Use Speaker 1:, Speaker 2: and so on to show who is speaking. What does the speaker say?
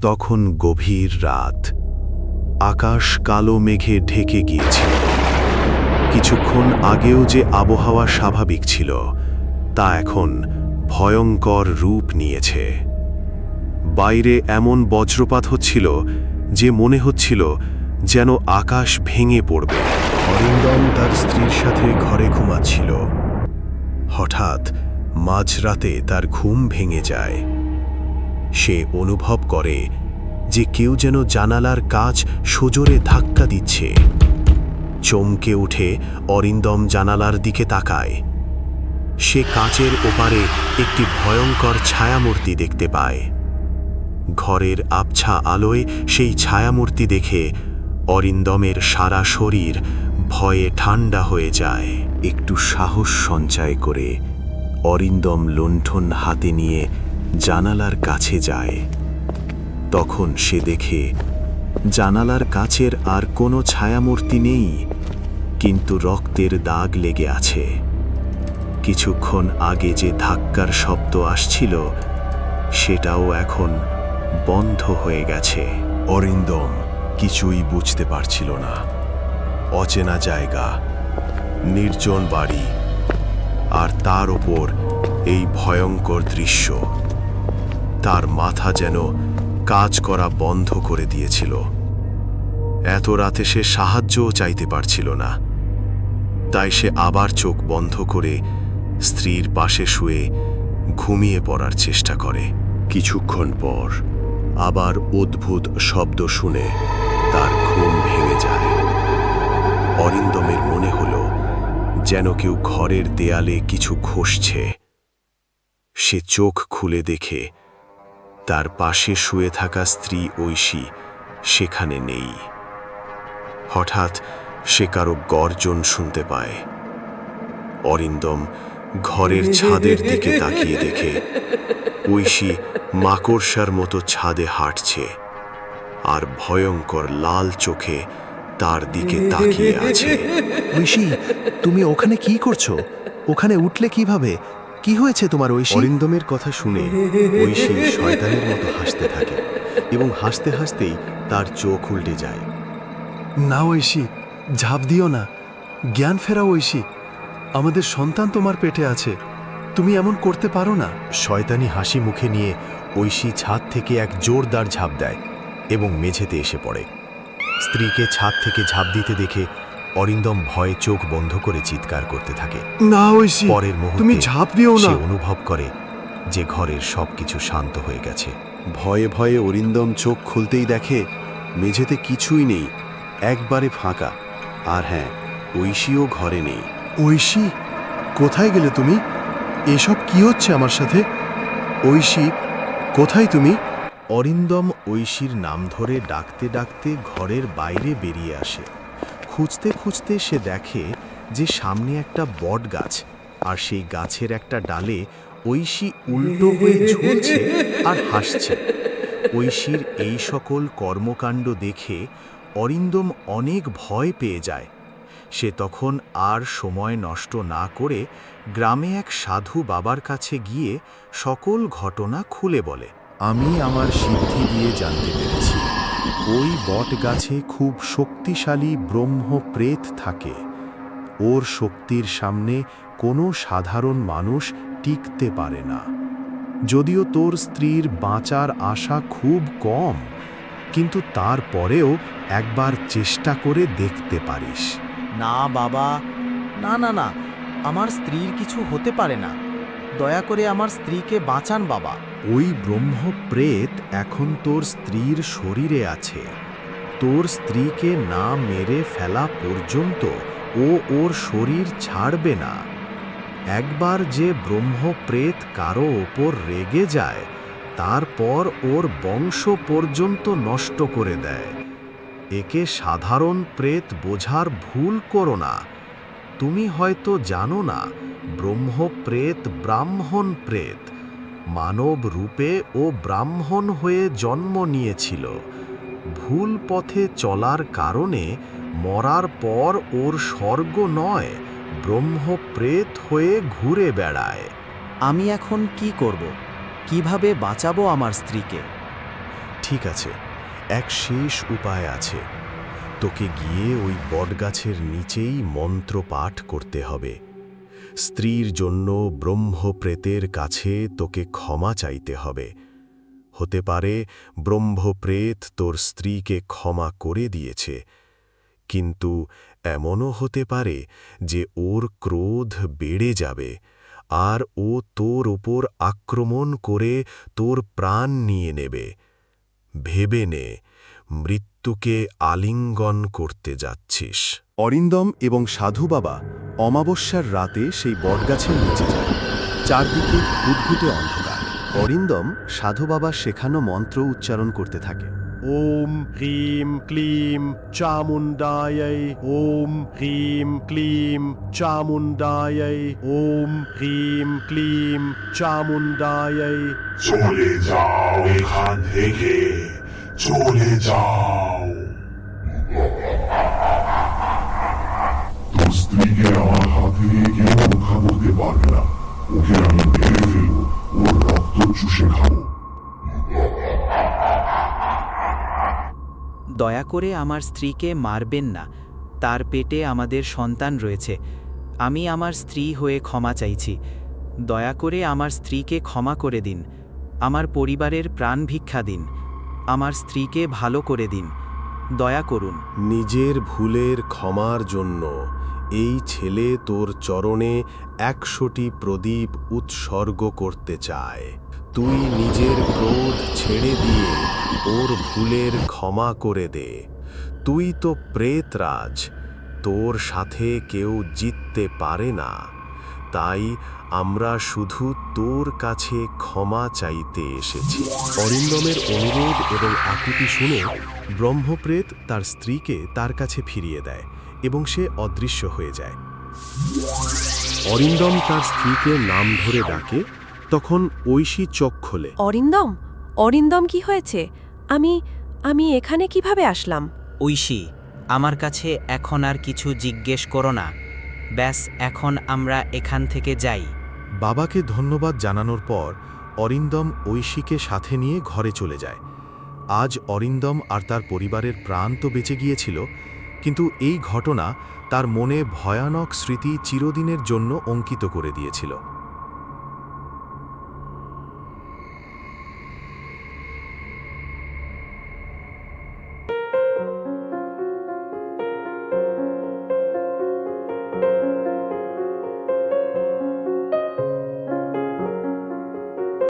Speaker 1: তখন গভীর রাত। আকাশ কালো মেঘে ঢেকে গিয়েছিল। কিছুক্ষণ আগেও যে আবহাওয়া স্বাভাবিক ছিল, তা এখন ভয়ঙ্কর রূপ নিয়েছে। বাইরে এমন বজ্রপাত হচ্ছিল যে মনে হচ্ছিল যেন আকাশ ভেঙে পড়বে। অরিন্দম তার স্ত্রীর সাথে ঘরে ঘুমাচ্ছিল। হঠাৎ মাঝরাতে তার ঘুম ভেঙে যায়। সে অনুভব করে যে কেউ যেন জানালার কাজ সজোরে ধাক্কা দিচ্ছে। চমকে উঠে অরিন্দম জানালার দিকে তাকায়। সে কাঁচের ওপারে একটি ভয়ঙ্কর ছায়ামূর্তি দেখতে পায়। ঘরের আবছা আলোয় সেই ছায়ামূর্তি দেখে অরিন্দমের সারা শরীর ভয়ে ঠান্ডা হয়ে যায়। একটু সাহস সঞ্চয় করে অরিন্দম লণ্ঠন হাতে নিয়ে জানালার কাছে যায়। তখন সে দেখে, জানালার কাছের আর কোনো ছায়ামূর্তি নেই, কিন্তু রক্তের দাগ লেগে আছে। কিছুক্ষণ আগে যে ধাক্কার শব্দ আসছিল, সেটাও এখন বন্ধ হয়ে গেছে। অরিন্দম কিছুই বুঝতে পারছিল না। অচেনা জায়গা, নির্জন বাড়ি, আর তার ওপর এই ভয়ঙ্কর দৃশ্য। তার মাথা যেন কাজ করা বন্ধ করে দিয়েছিল। এত রাতে সে সাহায্যও চাইতে পারছিল না। তাই সে আবার চোখ বন্ধ করে স্ত্রীর পাশে শুয়ে ঘুমিয়ে পড়ার চেষ্টা করে। কিছুক্ষণ পর আবার অদ্ভুত শব্দ শুনে তার ঘুম ভেঙে যায়। অরিন্দমের মনে হল যেন কেউ ঘরের দেয়ালে কিছু ঘষছে। সে চোখ খুলে দেখে তার পাশে শুয়ে থাকা স্ত্রী ঐশী সেখানে নেই। হঠাৎ সে কারও গর্জন শুনতে পায়। অরিন্দম ঘরের ছাদের দিকে তাকিয়ে দেখে। ঐশী মাকড়সার মতো ছাদে হাঁটছে আর ভয়ঙ্কর লাল চোখে তার দিকে তাকিয়ে আছে।
Speaker 2: ঐশী, তুমি ওখানে কি করছ? ওখানে উঠলে কীভাবে? কি হয়েছে তোমার ঐশী?
Speaker 1: অরিন্দমের কথা শুনে ঐশী শয়তানের মতো হাসতে থাকে এবং হাসতে হাসতেই তার চোখ উল্টে যায়।
Speaker 2: না ঐশী ঝাঁপ দিও না। জ্ঞান ফেরাও ঐশী। আমাদের সন্তান তোমার পেটে আছে। তুমি এমন করতে পারো না।
Speaker 1: শয়তানি হাসি মুখে নিয়ে ঐশী ছাদ থেকে এক জোরদার ঝাঁপ দেয় এবং মেঝেতে এসে পড়ে। স্ত্রীকে ছাদ থেকে ঝাঁপ দিতে দেখে অরিন্দম ভয়ে চোখ বন্ধ করে চিৎকার করতে থাকে।
Speaker 2: না ঐশী
Speaker 1: পরের মুহূর্তে
Speaker 2: তুমি ঝাঁপ দিও না।
Speaker 1: সে
Speaker 2: না
Speaker 1: অনুভব করে যে ঘরের সবকিছু শান্ত হয়ে গেছে। ভয়ে ভয়ে অরিন্দম চোখ খুলতেই দেখে মেঝেতে কিছুই নেই একবারে ফাঁকা। আর হ্যাঁ ঐশীও ঘরে নেই।
Speaker 2: ঐশী কোথায় গেলে তুমি? এসব কি হচ্ছে আমার সাথে? ঐশী কোথায় তুমি?
Speaker 1: অরিন্দম ঐশীর নাম ধরে ডাকতে ডাকতে ঘরের বাইরে বেরিয়ে আসে। খুঁজতে খুঁজতে সে দেখে যে সামনে একটা বট গাছ আর সেই গাছের একটা ডালে ঐশী উল্টো হয়ে ঝুলছে আর হাসছে। ঐশীর এই সকল কর্মকাণ্ড দেখে অরিন্দম অনেক ভয় পেয়ে যায়। সে তখন আর সময় নষ্ট না করে গ্রামে এক সাধু বাবার কাছে গিয়ে সকল ঘটনা খুলে বলে। আমি আমার সিদ্ধি দিয়ে জানতে পেরেছি। ওই বট গাছে খুব শক্তিশালী ব্রহ্ম প্রেত থাকে। ওর শক্তির সামনে কোনো সাধারণ মানুষ টিকতে পারে না। যদিও তোর স্ত্রীর বাঁচার আশা খুব কম, কিন্তু তারপরেও একবার চেষ্টা করে দেখতে পারিস।
Speaker 3: না বাবা, না না না, আমার স্ত্রীর কিছু হতে পারে না। দয়া করে আমার স্ত্রীকে বাঁচান বাবা।
Speaker 1: ওই ব্রহ্ম প্রেত এখন তোর স্ত্রীর শরীরে আছে। তোর স্ত্রীকে না মেরে ফেলা পর্যন্ত ও ওর শরীর ছাড়বে না। একবার যে ব্রহ্ম প্রেত কারও ওপর রেগে যায়, তারপর ওর বংশ পর্যন্ত নষ্ট করে দেয়। একে সাধারণ প্রেত বোঝার ভুল করো না। তুমি হয়তো জানো না ব্রহ্ম প্রেত ব্রাহ্মণ প্রেত। মানব রূপে ও ব্রাহ্মণ হয়ে জন্ম নিয়েছিল। ভুল পথে চলার কারণে মরার পর ওর স্বর্গ নয় ব্রহ্ম প্রেত হয়ে ঘুরে বেড়ায়।
Speaker 3: আমি এখন কি করব? কীভাবে বাঁচাবো আমার স্ত্রীকে?
Speaker 1: ঠিক আছে এক শেষ উপায় আছে। তোকে গিয়ে ওই বটগাছের নিচেই মন্ত্র পাঠ করতে হবে। স্ত্রীর জন্য ব্রহ্মপ্রেতের কাছে তোকে ক্ষমা চাইতে হবে। হতে পারে ব্রহ্মপ্রেত তোর স্ত্রীকে ক্ষমা করে দিয়েছে, কিন্তু এমনও হতে পারে যে ওর ক্রোধ বেড়ে যাবে আর ও তোর ওপর আক্রমণ করে তোর প্রাণ নিয়ে নেবে। ভেবে নে, মৃত্যুকে আলিঙ্গন করতে যাচ্ছিস।
Speaker 2: অরিন্দম এবং সাধু বাবা অমাবস্যার রাতে সেই বটগাছের নিচে যায়। চারদিকে ঘুটঘুটে অন্ধকার। অরিন্দম সাধু বাবা শেখানো মন্ত্র উচ্চারণ করতে থাকে।
Speaker 1: ওম হ্রিম ক্লিম চামুণ্ডায় ওম হ্রিম ক্লিম চামুণ্ডায় ওম হ্রিম ক্লিম চামুণ্ডায়।
Speaker 4: চলে যাও এখান থেকে চলে যাও তোর স্ত্রীকে কেউ রক্ষা করতে পারবে না ওকে আমি মেরে ওর রক্ত চুষে খাব
Speaker 3: দয়া করে আমার স্ত্রীকে মারবেন না। তার পেটে আমাদের সন্তান রয়েছে। আমি আমার স্ত্রী হয়ে ক্ষমা চাইছি। দয়া করে আমার স্ত্রীকে ক্ষমা করে দিন। আমার পরিবারের প্রাণ ভিক্ষা দিন। আমার স্ত্রীকে ভালো করে দিন। দয়া করুন।
Speaker 1: নিজের ভুলের ক্ষমার জন্য এই ছেলে তোর চরণে একশোটি প্রদীপ উৎসর্গ করতে চায়। তুই নিজের ক্রোধ ছেড়ে দিয়ে ওর ভুলের ক্ষমা করে দে। তুই তো প্রেতরাজ, তোর সাথে কেউ জিততে পারে না। তাই আমরা শুধু তোর কাছে ক্ষমা চাইতে এসেছি। অরিন্দমের অনুরোধ এবং আকুতি শুনে ব্রহ্মপ্রেত তার স্ত্রীকে তার কাছে ফিরিয়ে দেয়। এবং সে অদৃশ্য হয়ে যায়। অরিন্দম তার স্ত্রীকে নাম ধরে ডাকে তখন ঐশী চোখ খোলে।
Speaker 5: অরিন্দম? অরিন্দম কি হয়েছে? আমি আমি এখানে কীভাবে আসলাম?
Speaker 3: ঐশী আমার কাছে এখন আর কিছু জিজ্ঞেস করো না। ব্যাস এখন আমরা এখান থেকে যাই।
Speaker 1: বাবাকে ধন্যবাদ জানানোর পর অরিন্দম ঐশীকে সাথে নিয়ে ঘরে চলে যায়। আজ অরিন্দম আর তার পরিবারের প্রাণ তো বেঁচে গিয়েছিল কিন্তু এই ঘটনা তার মনে ভয়ানক স্মৃতি চিরদিনের জন্য অঙ্কিত করে দিয়েছিল।